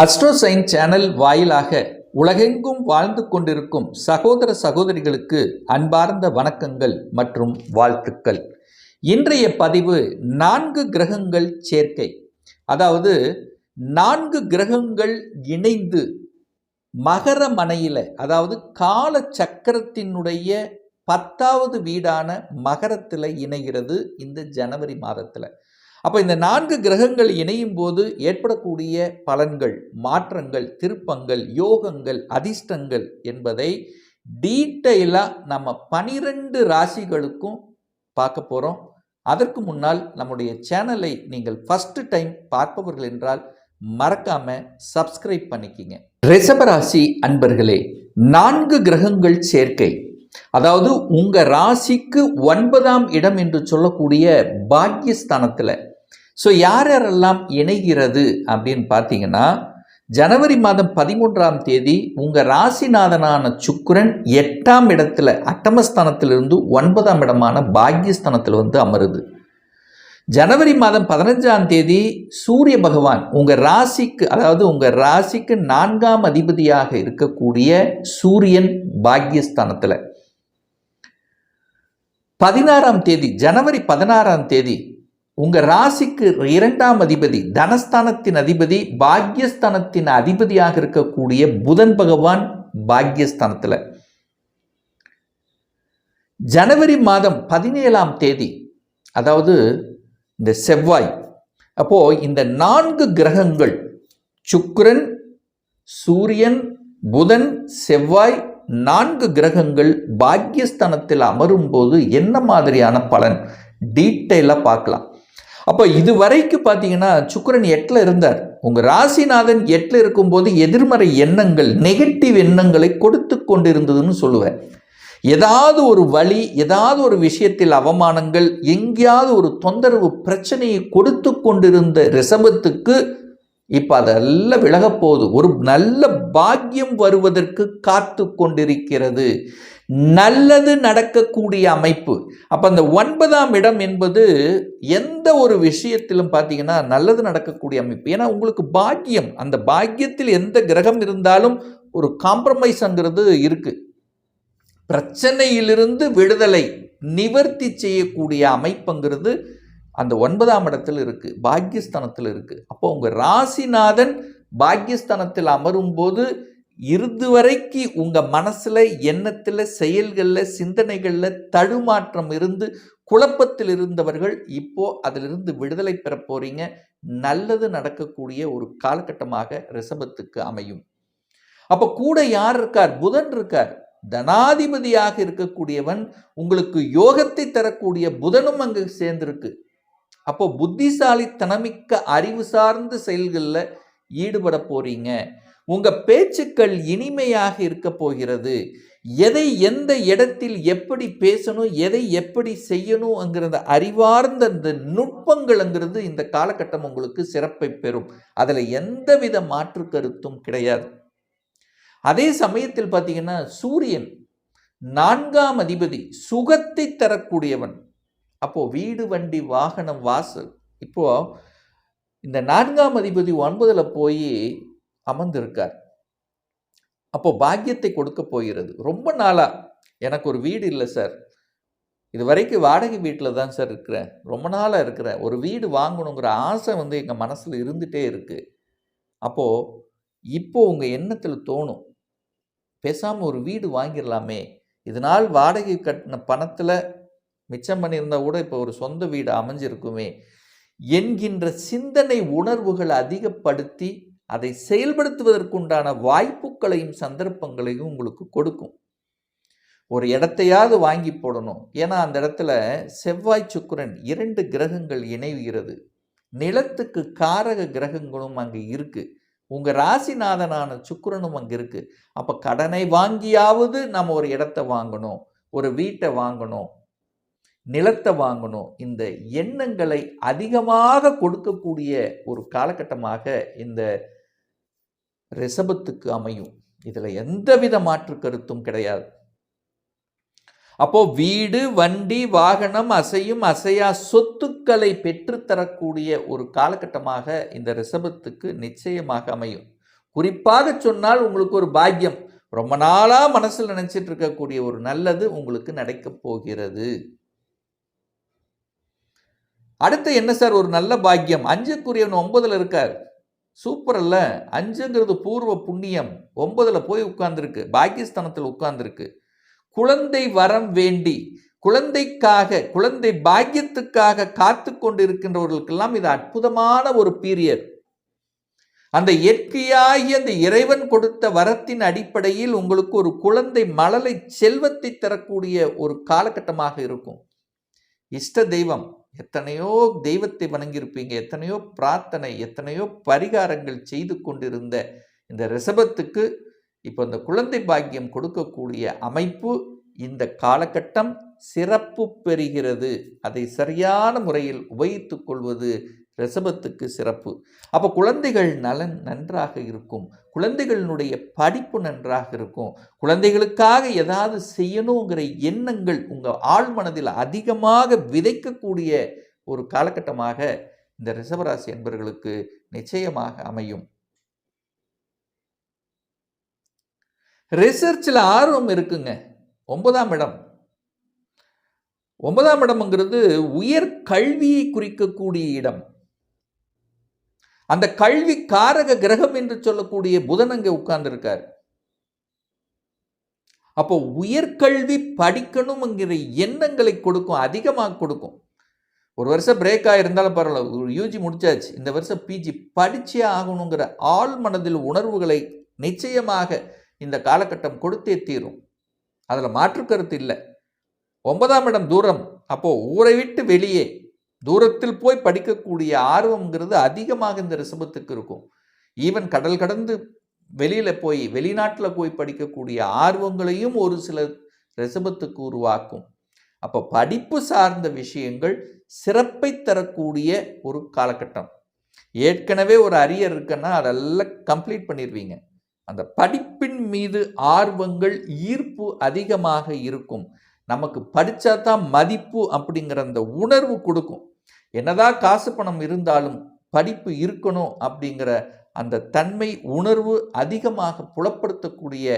அஸ்ட்ரோசைன் channel வாயிலாக உலகெங்கும் வாழ்ந்து கொண்டிருக்கும் சகோதர சகோதரிகளுக்கு அன்பார்ந்த வணக்கங்கள் மற்றும் வாழ்த்துக்கள். இன்றைய பதிவு நான்கு கிரகங்கள் சேர்க்கை. அதாவது நான்கு கிரகங்கள் இணைந்து மகர மனையில் அதாவது கால சக்கரத்தினுடைய பத்தாவது வீடான மகரத்தில் இணைகிறது இந்த ஜனவரி மாதத்தில். அப்போ இந்த நான்கு கிரகங்கள் இணையும் போது ஏற்படக்கூடிய பலன்கள் மாற்றங்கள் திருப்பங்கள் யோகங்கள் அதிர்ஷ்டங்கள் என்பதை டீட்டெயிலாக நம்ம பனிரெண்டு ராசிகளுக்கும் பார்க்க போகிறோம் அதற்கு முன்னால் நம்முடைய சேனலை நீங்கள் ஃபஸ்ட்டு டைம் பார்ப்பவர்கள் என்றால் மறக்காம சப்ஸ்கிரைப் பண்ணிக்கிங்க. ரிஷபராசி அன்பர்களே நான்கு கிரகங்கள் சேர்க்கை. அதாவது உங்கள் ராசிக்கு ஒன்பதாம் இடம் என்று சொல்லக்கூடிய பாக்கியஸ்தானத்தில். ஸோ யார் யாரெல்லாம் இணைகிறது அப்படின்னு பார்த்தீங்கன்னா ஜனவரி மாதம் பதிமூன்றாம் தேதி உங்கள் ராசிநாதனான சுக்கரன் எட்டாம் இடத்துல அட்டமஸ்தானத்திலிருந்து ஒன்பதாம் இடமான பாக்யஸ்தானத்தில் வந்து அமருது. ஜனவரி மாதம் பதினஞ்சாம் தேதி சூரிய பகவான் உங்கள் ராசிக்கு அதாவது உங்கள் ராசிக்கு நான்காம் அதிபதியாக இருக்கக்கூடிய சூரியன் பாக்யஸ்தானத்தில் பதினாறாம் தேதி ஜனவரி பதினாறாம் தேதி உங்கள் ராசிக்கு இரண்டாம் அதிபதி தனஸ்தானத்தின் அதிபதி பாக்யஸ்தானத்தின் அதிபதியாக இருக்கக்கூடிய புதன் பகவான் பாக்யஸ்தானத்தில். ஜனவரி மாதம் பதினேழாம் தேதி அதாவது இந்த செவ்வாய் அப்போது இந்த நான்கு கிரகங்கள் சுக்கிரன் சூரியன் புதன் செவ்வாய் நான்கு கிரகங்கள் பாக்கியஸ்தானத்தில் அமரும் போது என்ன மாதிரியான பலன்? டீட்டெயிலாக பார்க்கலாம். அப்போ இது வரைக்கும் பார்த்தீங்கன்னா சுக்கரன் எட்டில் இருந்தார். உங்கள் ராசிநாதன் எட்டில் இருக்கும்போது எதிர்மறை எண்ணங்கள் நெகட்டிவ் எண்ணங்களை கொடுத்து கொண்டிருந்ததுன்னு சொல்லுவேன். ஏதாவது ஒரு வழி ஏதாவது ஒரு விஷயத்தில் அவமானங்கள் எங்கேயாவது ஒரு தொந்தரவு பிரச்சனையை கொடுத்து கொண்டிருந்த ரிசபத்துக்கு இப்போ அதெல்லாம் விலகப் போகுது. ஒரு நல்ல பாக்கியம் வருவதற்கு காத்து கொண்டிருக்கிறது. நல்லது நடக்கக்கூடிய அமைப்பு. அப்போ அந்த ஒன்பதாம் இடம் என்பது எந்த ஒரு விஷயத்திலும் பார்த்தீங்கன்னா நல்லது நடக்கக்கூடிய அமைப்பு. ஏன்னா உங்களுக்கு பாக்கியம். அந்த பாக்கியத்தில் எந்த கிரகம் இருந்தாலும் ஒரு காம்ப்ரமைஸ்ங்கிறது இருக்குது பிரச்சனையிலிருந்து விடுதலை நிவர்த்தி செய்யக்கூடிய அமைப்புங்கிறது அந்த ஒன்பதாம் இடத்தில் இருக்கு பாக்கியஸ்தானத்தில் இருக்கு. அப்போ உங்க ராசிநாதன் பாக்கியஸ்தானத்தில் அமரும் போது இறுதி வரைக்கு உங்க மனசுல எண்ணத்துல செயல்கள்ல சிந்தனைகள்ல தடுமாற்றம் இருந்து குழப்பத்தில் இருந்தவர்கள் இப்போ அதிலிருந்து விடுதலை பெற போறீங்க. நல்லது நடக்கக்கூடிய ஒரு காலகட்டமாக ரிஷபத்துக்கு அமையும். அப்ப கூட யார் இருக்கார்? புதன் இருக்கார். தனாதிபதியாக இருக்கக்கூடியவன் உங்களுக்கு யோகத்தை தரக்கூடிய புதனும் அங்கு சேர்ந்திருக்கு. அப்போ புத்திசாலித்தனமிக்க அறிவு சார்ந்த செயல்களில் ஈடுபட போறீங்க. உங்க பேச்சுக்கள் இனிமையாக இருக்க போகிறது. எதை எந்த இடத்தில் எப்படி பேசணும் எதை எப்படி செய்யணுங்கிறத அறிவார்ந்த அந்த நுட்பங்கள்ங்கிறது இந்த காலகட்டம் உங்களுக்கு சிறப்பை பெறும். அதில் எந்தவித மாற்று கருத்தும் கிடையாது. அதே சமயத்தில் பார்த்தீங்கன்னா சூரியன் நான்காம் அதிபதி சுகத்தை தரக்கூடியவன். அப்போது வீடு வண்டி வாகனம் வாசல். இப்போது இந்த நான்காம் அதிபதி ஒன்பதில் போய் அமர்ந்திருக்கார். அப்போ பாக்கியத்தை கொடுக்க போகிறது. ரொம்ப நாளாக எனக்கு ஒரு வீடு இல்லை சார். இது வரைக்கும் வாடகை வீட்டில் தான் சார் இருக்கிறேன். ரொம்ப நாளாக இருக்கிறேன். ஒரு வீடு வாங்கணுங்கிற ஆசை வந்து எங்கள் மனசில் இருந்துகிட்டே இருக்குது அப்போது இப்போ உங்கள் எண்ணத்தில் தோணும். பேசாமல் ஒரு வீடு வாங்கிடலாமே. இதனால் வாடகை கட்டின பணத்தில் மிச்சம் பண்ணியிருந்தால் கூட இப்போ ஒரு சொந்த வீடு அமைஞ்சிருக்குமே என்கின்ற சிந்தனை உணர்வுகள் அதிகப்படுத்தி அதை செயல்படுத்துவதற்குண்டான வாய்ப்புகளையும் சந்தர்ப்பங்களையும் உங்களுக்கு கொடுக்கும். ஒரு இடத்தையாவது வாங்கி போடணும். ஏன்னா அந்த இடத்துல செவ்வாய் சுக்கிரன் இரண்டு கிரகங்கள் இணைவுகிறது நிலத்துக்கு காரக கிரகங்களும் அங்கே இருக்குது உங்கள் ராசிநாதனான சுக்கிரனும் அங்கே இருக்குது அப்போ கடனை வாங்கியாவது நம்ம ஒரு இடத்த வாங்கணும். ஒரு வீட்டை வாங்கணும். நிலத்தை வாங்கணும். இந்த எண்ணங்களை அதிகமாக கொடுக்கக்கூடிய ஒரு காலகட்டமாக இந்த ரிஷபத்துக்கு அமையும். இதில் எந்தவித மாற்று கருத்தும் கிடையாது. அப்போ வீடு வண்டி வாகனம் அசையும் அசையா சொத்துக்களை பெற்றுத்தரக்கூடிய ஒரு காலகட்டமாக இந்த ரிஷபத்துக்கு நிச்சயமாக அமையும். குறிப்பாக சொன்னால் உங்களுக்கு ஒரு பாக்கியம். ரொம்ப நாளாக மனசில் நினச்சிட்டு இருக்கக்கூடிய ஒரு நல்லது உங்களுக்கு நடக்கப் போகிறது. அடுத்து என்ன சார்? ஒரு நல்ல பாக்கியம். அஞ்சுக்குரியவன் ஒன்பதுல இருக்கார். சூப்பர் அல்ல. அஞ்சுங்கிறது பூர்வ புண்ணியம். ஒன்பதுல போய் உட்கார்ந்துருக்கு. பாக்கியஸ்தானத்தில் உட்கார்ந்துருக்கு. குழந்தை வரம் வேண்டி குழந்தைக்காக குழந்தை பாக்கியத்துக்காக காத்து கொண்டிருக்கின்றவர்களுக்கெல்லாம் இது அற்புதமான ஒரு பீரியட் அந்த இயற்கையாகி அந்த இறைவன் கொடுத்த வரத்தின் அடிப்படையில் உங்களுக்கு ஒரு குழந்தை மழலை செல்வத்தை தரக்கூடிய ஒரு காலகட்டமாக இருக்கும். இஷ்ட தெய்வம். எத்தனையோ தெய்வத்தை வணங்கியிருப்பீங்க எத்தனையோ பிரார்த்தனை எத்தனையோ பரிகாரங்கள் செய்து கொண்டிருந்த இந்த ரிஷபத்துக்கு இப்போ இந்த குழந்தை பாக்கியம் கொடுக்கக்கூடிய அமைப்பு இந்த காலகட்டம் சிறப்பு பெறுகிறது. அதை சரியான முறையில் உபயோகித்துக் கொள்வது ரிஷபத்துக்கு சிறப்பு. அப்போ குழந்தைகள் நலன் நன்றாக இருக்கும். குழந்தைகளினுடைய படிப்பு நன்றாக இருக்கும். குழந்தைகளுக்காக ஏதாவது செய்யணுங்கிற எண்ணங்கள் உங்கள் ஆழ் மனதில் அதிகமாக விதைக்கக்கூடிய ஒரு காலகட்டமாக இந்த ரிஷபராசி என்பவர்களுக்கு நிச்சயமாக அமையும். ரிசர்ச்சில் ஆர்வம் இருக்குங்க. ஒன்பதாம் இடம். ஒன்பதாம் இடம்ங்கிறது உயர் கல்வியை குறிக்கக்கூடிய இடம். அந்த கல்வி காரக கிரகம் என்று சொல்லக்கூடிய புதன் அங்கே உட்கார்ந்துருக்கார். அப்போ உயர்கல்வி படிக்கணுங்கிற எண்ணங்களை கொடுக்கும் அதிகமாக கொடுக்கும். ஒரு வருஷம் பிரேக் ஆகிருந்தாலும் பரவாயில்ல ஒரு யூஜி முடிச்சாச்சு. இந்த வருஷம் பிஜி படிச்சே ஆகணுங்கிற ஆள் மனதில் உணர்வுகளை நிச்சயமாக இந்த காலகட்டம் கொடுத்தே தீரும். அதில் மாற்று கருத்து இல்லை. ஒன்பதாம் இடம் தூரம். அப்போது ஊரை விட்டு வெளியே. தூரத்தில் போய் படிக்கக்கூடிய ஆர்வம்ங்கிறது அதிகமாக இந்த ரிஷபத்துக்கு இருக்கும். ஈவன் கடல் கடந்து வெளியில் போய் வெளிநாட்டில் போய் படிக்கக்கூடிய ஆர்வங்களையும் ஒரு சில ரிஷபத்துக்கு உருவாக்கும். அப்போ படிப்பு சார்ந்த விஷயங்கள் சிறப்பை தரக்கூடிய ஒரு காலகட்டம். ஏற்கனவே ஒரு அரியர் இருக்குன்னா அதெல்லாம் கம்ப்ளீட் பண்ணிடுவீங்க அந்த படிப்பின் மீது ஆர்வங்கள் ஈர்ப்பு அதிகமாக இருக்கும். நமக்கு படித்தா தான் மதிப்பு அப்படிங்கிற அந்த உணர்வு கொடுக்கும். என்னதான் காசு பணம் இருந்தாலும் படிப்பு இருக்கணும் அப்படிங்கிற அந்த தன்மை உணர்வு அதிகமாக புலப்படுத்தக்கூடிய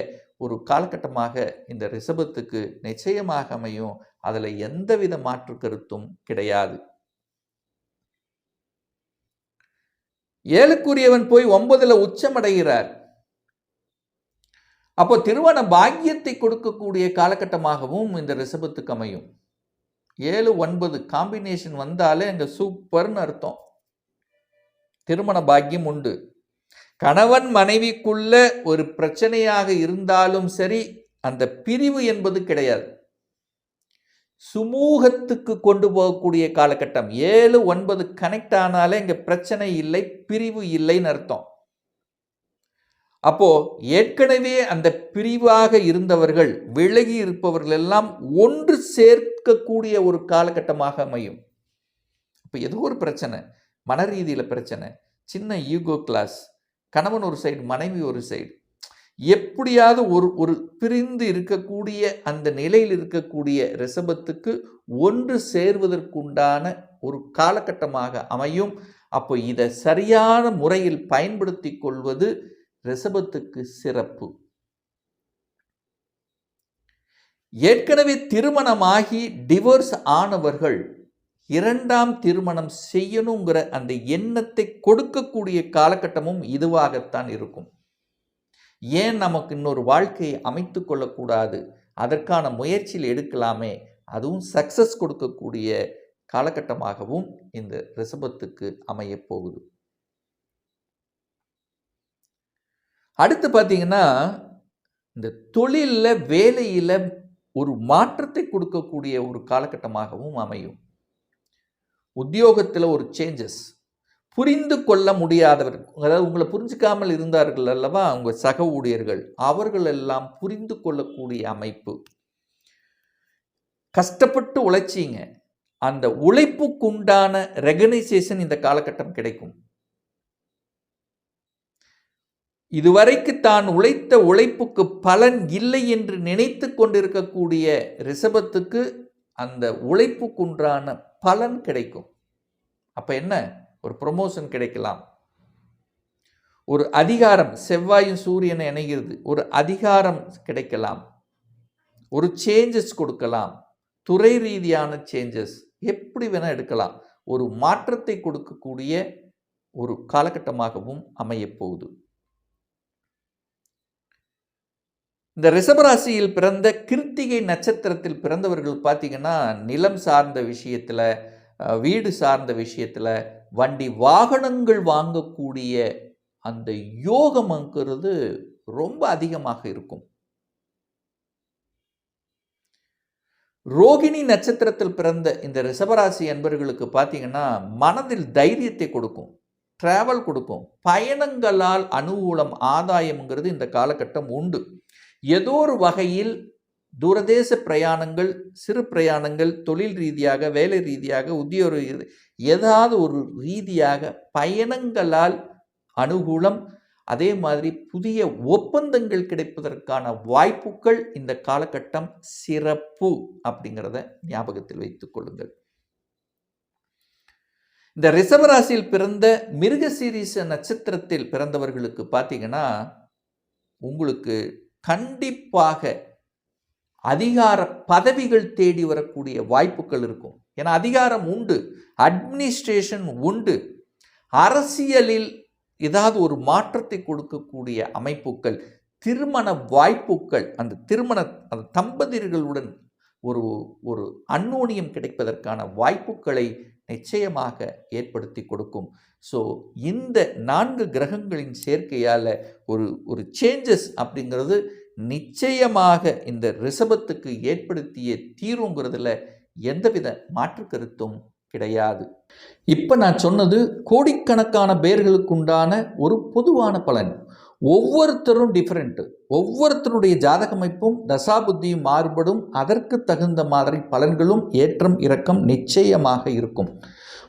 ஒரு காலகட்டமாக இந்த ரிஷபத்துக்கு நிச்சயமாக அமையும். அதில் எந்தவித மாற்று கருத்தும் கிடையாது. ஏழுக்குரியவன் போய் ஒன்பதில் உச்சமடைகிறார். அப்போ திருமண பாக்கியத்தை கொடுக்கக்கூடிய காலகட்டமாகவும் இந்த ரிஷபத்துக்கு அமையும். ஏழு ஒன்பது காம்பினேஷன் வந்தாலே அங்கே சூப்பர்னு அர்த்தம். திருமண பாக்கியம் உண்டு. கணவன் மனைவிக்குள்ள ஒரு பிரச்சனையாக இருந்தாலும் சரி அந்த பிரிவு என்பது கிடையாது. சுமூகத்துக்கு கொண்டு போகக்கூடிய காலகட்டம். ஏழு ஒன்பது கனெக்ட் ஆனாலே இங்கே பிரச்சனை இல்லை பிரிவு இல்லைன்னு அர்த்தம். அப்போது ஏற்கனவே அந்த பிரிவாக இருந்தவர்கள் விலகி இருப்பவர்கள் எல்லாம் ஒன்று சேர்க்கக்கூடிய ஒரு காலகட்டமாக அமையும். இப்போ ஏதோ ஒரு பிரச்சனை மன ரீதியில் பிரச்சனை சின்ன ஈகோ கிளாஸ் கணவன் ஒரு சைடு மனைவி ஒரு சைடு. எப்படியாவது ஒரு ஒரு பிரிந்து இருக்கக்கூடிய அந்த நிலையில் இருக்கக்கூடிய ரிசபத்துக்கு ஒன்று சேர்வதற்குண்டான ஒரு காலகட்டமாக அமையும். அப்போ இதை சரியான முறையில் பயன்படுத்தி கொள்வது ரிஷபத்துக்கு சிறப்பு. ஏற்கனவே திருமணமாகி டிவோர்ஸ் ஆனவர்கள் இரண்டாம் திருமணம் செய்யணுங்கிற அந்த எண்ணத்தை கொடுக்கக்கூடிய காலகட்டமும் இதுவாகத்தான் இருக்கும். ஏன் நமக்கு இன்னொரு வாழ்க்கையை அமைத்து கொள்ளக்கூடாது? அதற்கான முயற்சியில் எடுக்கலாமே. அதுவும் சக்சஸ் கொடுக்கக்கூடிய காலகட்டமாகவும் இந்த ரிஷபத்துக்கு அமையப் அடுத்து பார்த்தீங்கன்னா இந்த தொழிலில் வேலையில் ஒரு மாற்றத்தை கொடுக்கக்கூடிய ஒரு காலகட்டமாகவும் அமையும். உத்தியோகத்தில் ஒரு சேஞ்சஸ் புரிந்து கொள்ள முடியாதவர் அதாவது உங்களை புரிஞ்சுக்காமல் இருந்தார்கள் அல்லவா உங்கள் சக ஊழியர்கள் அவர்கள் எல்லாம் புரிந்து கொள்ளக்கூடிய அமைப்பு. கஷ்டப்பட்டு உழைச்சிங்க. அந்த உழைப்புக்குண்டான ரெகனைசேஷன் இந்த காலகட்டம் கிடைக்கும். இதுவரைக்கு தான் உழைத்த உழைப்புக்கு பலன் இல்லை என்று நினைத்து கொண்டிருக்கக்கூடிய ரிஷபத்துக்கு அந்த உழைப்புக்குன்றான பலன் கிடைக்கும். அப்போ என்ன? ஒரு ப்ரொமோஷன் கிடைக்கலாம். ஒரு அதிகாரம் செவ்வாயும் சூரியனை இணைகிறது. ஒரு அதிகாரம் கிடைக்கலாம். ஒரு சேஞ்சஸ் கொடுக்கலாம். துறை ரீதியான சேஞ்சஸ் எப்படி வேணால் எடுக்கலாம். ஒரு மாற்றத்தை கொடுக்கக்கூடிய ஒரு காலகட்டமாகவும் அமையப்போகுது இந்த ரிஷபராசியில் பிறந்த கிருத்திகை நட்சத்திரத்தில் பிறந்தவர்கள் பார்த்தீங்கன்னா நிலம் சார்ந்த விஷயத்தில் வீடு சார்ந்த விஷயத்தில் வண்டி வாகனங்கள் வாங்கக்கூடிய அந்த யோகம்ங்கிறது ரொம்ப அதிகமாக இருக்கும். ரோகிணி நட்சத்திரத்தில் பிறந்த இந்த ரிஷபராசி என்பர்களுக்கு பார்த்தீங்கன்னா மனதில் தைரியத்தை கொடுக்கும் டிராவல் கொடுக்கும் பயணங்களால் அனுகூலம் ஆதாயம்ங்கிறது இந்த காலகட்டம் உண்டு. ஏதோ ஒரு வகையில் தூரதேச பிரயாணங்கள் சிறு பிரயாணங்கள் தொழில் ரீதியாக வேலை ரீதியாக உத்தியோக ஏதாவது ஒரு ரீதியாக பயணங்களால் அனுகூலம் அதே மாதிரி புதிய ஒப்பந்தங்கள் கிடைப்பதற்கான வாய்ப்புகள் இந்த காலகட்டம் சிறப்பு அப்படிங்கிறத ஞாபகத்தில் வைத்துக் கொள்ளுங்கள். இந்த ரிசவராசியில் பிறந்த மிருகசீரிச நட்சத்திரத்தில் பிறந்தவர்களுக்கு பார்த்தீங்கன்னா உங்களுக்கு கண்டிப்பாக அதிகார பதவிகள் தேடி வரக்கூடிய வாய்ப்புகள் இருக்கும். ஏன்னா அதிகாரம் உண்டு அட்மினிஸ்ட்ரேஷன் உண்டு. அரசியலில் ஏதாவது ஒரு மாற்றத்தை கொடுக்கக்கூடிய அமைப்புகள் திருமண வாய்ப்புகள் அந்த திருமண அந்த தம்பதியர்களுடன் ஒரு ஒரு அன்னோனியம் கிடைப்பதற்கான வாய்ப்புகளை நிச்சயமாக ஏற்படுத்தி கொடுக்கும். ஸோ இந்த நான்கு கிரகங்களின் சேர்க்கையால் ஒரு ஒரு சேஞ்சஸ் அப்படிங்கிறது நிச்சயமாக இந்த ரிஷபத்துக்கு ஏற்படுத்திய தீர்வுங்கிறதுல எந்தவித மாற்று கருத்தும் கிடையாது. இப்போ நான் சொன்னது கோடிக்கணக்கான பேர்களுக்குண்டான ஒரு பொதுவான பலன். ஒவ்வொருத்தரும் டிஃப்ரெண்ட்டு ஒவ்வொருத்தருடைய ஜாதக அமைப்பும் தசாபுத்தியும் மாறுபடும். அதற்கு தகுந்த மாதிரி பலன்களும் ஏற்றம் இறக்கம் நிச்சயமாக இருக்கும்.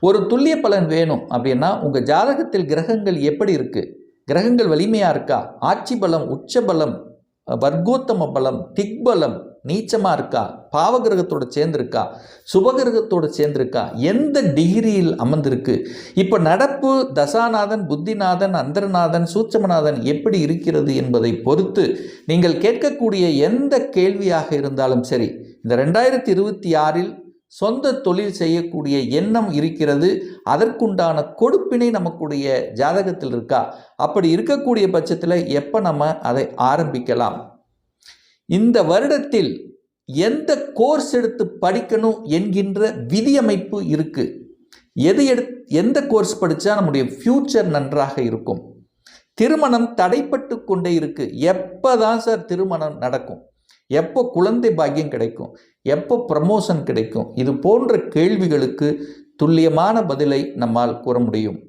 ஒரு துல்லிய பலன் வேணும் அப்படின்னா உங்கள் ஜாதகத்தில் கிரகங்கள் எப்படி இருக்குது கிரகங்கள் வலிமையாக இருக்கா? ஆட்சி பலம் உச்ச பலம் வர்க்கோத்தம பலம் திக்பலம் நீச்சமாக இருக்கா? பாவகிரகத்தோடு சேர்ந்துருக்கா? சுபகிரகத்தோடு சேர்ந்துருக்கா? எந்த டிகிரியில் அமர்ந்திருக்கு? இப்போ நடப்பு தசாநாதன் புத்திநாதன் அந்தரநாதன் சூட்சமநாதன் எப்படி இருக்கிறது என்பதை பொறுத்து நீங்கள் கேட்கக்கூடிய எந்த கேள்வியாக இருந்தாலும் சரி இந்த ரெண்டாயிரத்தி இருபத்தி ஆறில் சொந்த தொழில் செய்யக்கூடிய எண்ணம் இருக்கிறது. அதற்குண்டான கொடுப்பினை நமக்குடைய ஜாதகத்தில் இருக்கா? அப்படி இருக்கக்கூடிய பட்சத்தில் எப்போ நம்ம அதை ஆரம்பிக்கலாம்? இந்த வருடத்தில் எந்த கோர்ஸ் எடுத்து படிக்கணும் என்கின்ற விதியமைப்பு இருக்குது எது எடு எந்த கோர்ஸ் படித்தா நம்முடைய ஃப்யூச்சர் நன்றாக இருக்கும். திருமணம் தடைப்பட்டு கொண்டே இருக்கு. எப்போ தான் சார் திருமணம் நடக்கும்? எப்போ குழந்தை பாக்கியம் கிடைக்கும்? எப்போ ப்ரமோஷன் கிடைக்கும்? இது போன்ற கேள்விகளுக்கு துல்லியமான பதிலை நம்மால் கூற முடியும்.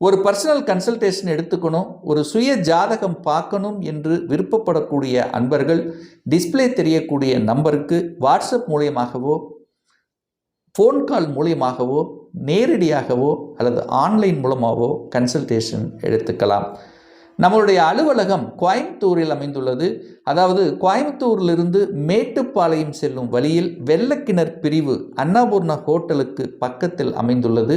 ஒரு பர்சனல் கன்சல்டேஷன் எடுத்துக்கணும் ஒரு சுய ஜாதகம் பார்க்கணும் என்று விருப்பப்படக்கூடிய அன்பர்கள் டிஸ்பிளே தெரியக்கூடிய நம்பருக்கு வாட்ஸ்அப் மூலியமாகவோ ஃபோன் கால் மூலியமாகவோ நேரடியாகவோ அல்லது ஆன்லைன் மூலமாகவோ கன்சல்டேஷன் எடுத்துக்கலாம். நம்மளுடைய அலுவலகம் கோயம்புத்தூரில் அமைந்துள்ளது. அதாவது கோயம்புத்தூரிலிருந்து மேட்டுப்பாளையம் செல்லும் வழியில் வெள்ளக்கிணர் பிரிவு அன்னபூர்ண ஹோட்டலுக்கு பக்கத்தில் அமைந்துள்ளது.